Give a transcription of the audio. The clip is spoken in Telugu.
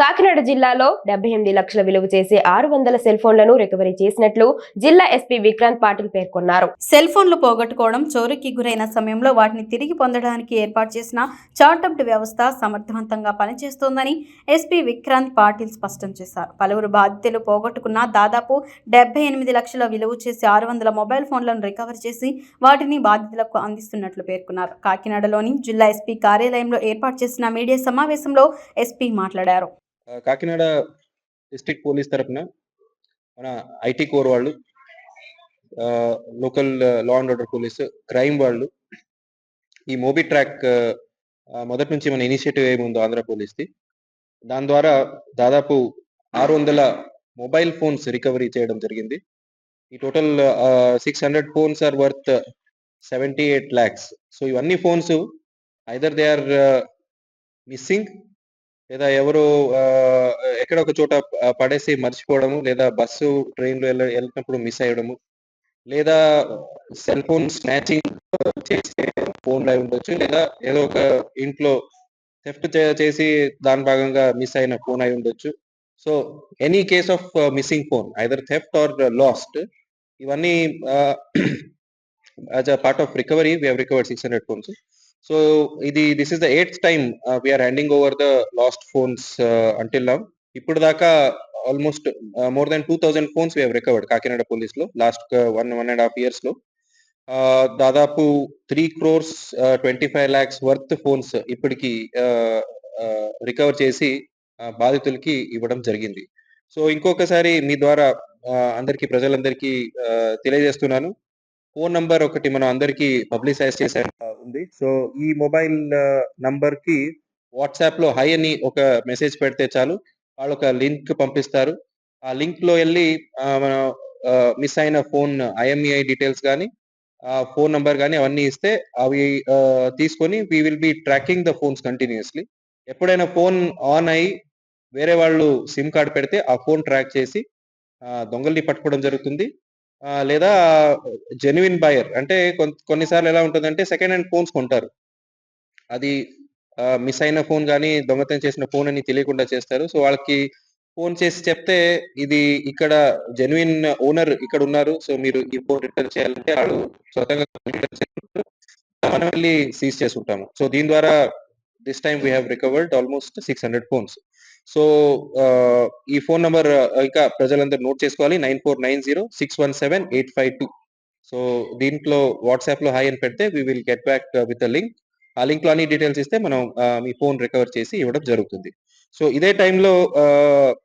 కాకినాడ జిల్లాలో డెబ్బై ఎనిమిది లక్షల విలువ చేసే ఆరు వందల సెల్ ఫోన్లను రికవరీ చేసినట్లు జిల్లా ఎస్పీ విక్రాంత్ పాటిల్ పేర్కొన్నారు. సెల్ ఫోన్లు పోగొట్టుకోవడం చోరీకి గురైన సమయంలో వాటిని తిరిగి పొందడానికి ఏర్పాటు చేసిన చార్టప్డ్ వ్యవస్థ సమర్థవంతంగా పనిచేస్తోందని ఎస్పీ విక్రాంత్ పాటిల్ స్పష్టం చేశారు. పలువురు బాధితులు పోగొట్టుకున్న దాదాపు డెబ్బై ఎనిమిది లక్షల విలువ చేసి ఆరు వందల మొబైల్ ఫోన్లను రికవర్ చేసి వాటిని బాధితులకు అందిస్తున్నట్లు పేర్కొన్నారు. కాకినాడలోని జిల్లా ఎస్పీ కార్యాలయంలో ఏర్పాటు చేసిన మీడియా సమావేశంలో ఎస్పీ మాట్లాడారు. కాకినాడ డిస్ట్రిక్ట్ పోలీస్ తరపున మన ఐటీ కోర్ వాళ్ళు local law and order police crime వాళ్ళు ఈ మోబీ ట్రాక్ మొదటి నుంచి మన ఇనిషియేటివ్ ఏముందో ఆంధ్ర పోలీస్ది. దాని ద్వారా దాదాపు ఆరు వందల మొబైల్ ఫోన్స్ రికవరీ చేయడం జరిగింది. ఈ total six hundred phones are worth seventy eight lakhs so ఇవన్నీ phones either they are missing. లేదా ఎవరు ఎక్కడ ఒక చోట పడేసి మర్చిపోవడము లేదా బస్సు ట్రైన్లో వెళ్ళ వెళ్ళినప్పుడు మిస్ అయ్యడము లేదా సెల్ ఫోన్ స్నాచింగ్ చేసే ఫోన్ అయి ఉండొచ్చు లేదా ఏదో ఒక ఇంట్లో సెఫ్ట్ చేసి దాని భాగంగా మిస్ అయిన ఫోన్ అయి ఉండొచ్చు. So any case of missing phone either theft or lost ఇవన్నీ as a part of recovery we have recovered six hundred phones. So ఇది this is the eighth time we're handing over the lost phones until now ఇప్పుడు దాకా almost more than two thousand phones we recovered Kakinada police uh, లో last one one and half ఇయర్స్లో. దాదాపు three crores twenty five lakhs worth phones ఇప్పటికి uh, uh, రికవర్ చేసి బాధితులకి ఇవ్వడం జరిగింది. సో ఇంకొకసారి మీ ద్వారా అందరికీ ప్రజలందరికీ తెలియజేస్తున్నాను. ఫోన్ నంబర్ ఒకటి మనం అందరికీ పబ్లిసైజ్ చేసే ఉంది. సో ఈ మొబైల్ నంబర్కి వాట్సాప్లో హై అని ఒక మెసేజ్ పెడితే చాలు. వాళ్ళు ఒక లింక్ పంపిస్తారు. ఆ లింక్లో వెళ్ళి మన మిస్ అయిన ఫోన్ ఐఎంఈఐ డీటెయిల్స్ కానీ ఫోన్ నంబర్ కానీ అవన్నీ ఇస్తే అవి తీసుకొని we will be tracking the phones continuously ఎప్పుడైనా ఫోన్ ఆన్ అయ్యి వేరే వాళ్ళు సిమ్ కార్డ్ పెడితే ఆ ఫోన్ ట్రాక్ చేసి దొంగల్ని పట్టుకోవడం జరుగుతుంది. లేదా జెన్యున్ బయర్ అంటే కొన్నిసార్లు ఎలా ఉంటుందంటే సెకండ్ హ్యాండ్ ఫోన్స్ కొంటారు. అది మిస్ అయిన ఫోన్ కానీ దొంగతనం చేసిన ఫోన్ అని తెలియకుండా చేస్తారు. సో వాళ్ళకి ఫోన్ చేసి చెప్తే ఇది ఇక్కడ జెన్యున్ ఓనర్ ఇక్కడ ఉన్నారు. సో మీరు ఈ ఫోన్ రిటర్న్ చేయాలంటే వాళ్ళు స్వతంగా మనం వెళ్ళి సీజ్ చేసుకుంటాము. సో దీని ద్వారా this time we have recovered almost six hundred phones so ఈ ఫోన్ నంబర్ uh, ఇంకా ప్రజలందరూ నోట్ చేసుకోవాలి. Nine four nine zero six one seven eight five two. So దీంట్లో వాట్సాప్లో హాయ్ అని పెడితే we will get back with link ఆ లింక్లో అన్ని డీటెయిల్స్ ఇస్తే మనం uh, మీ ఫోన్ రికవర్ చేసి ఇవ్వడం జరుగుతుంది. సో ఇదే టైంలో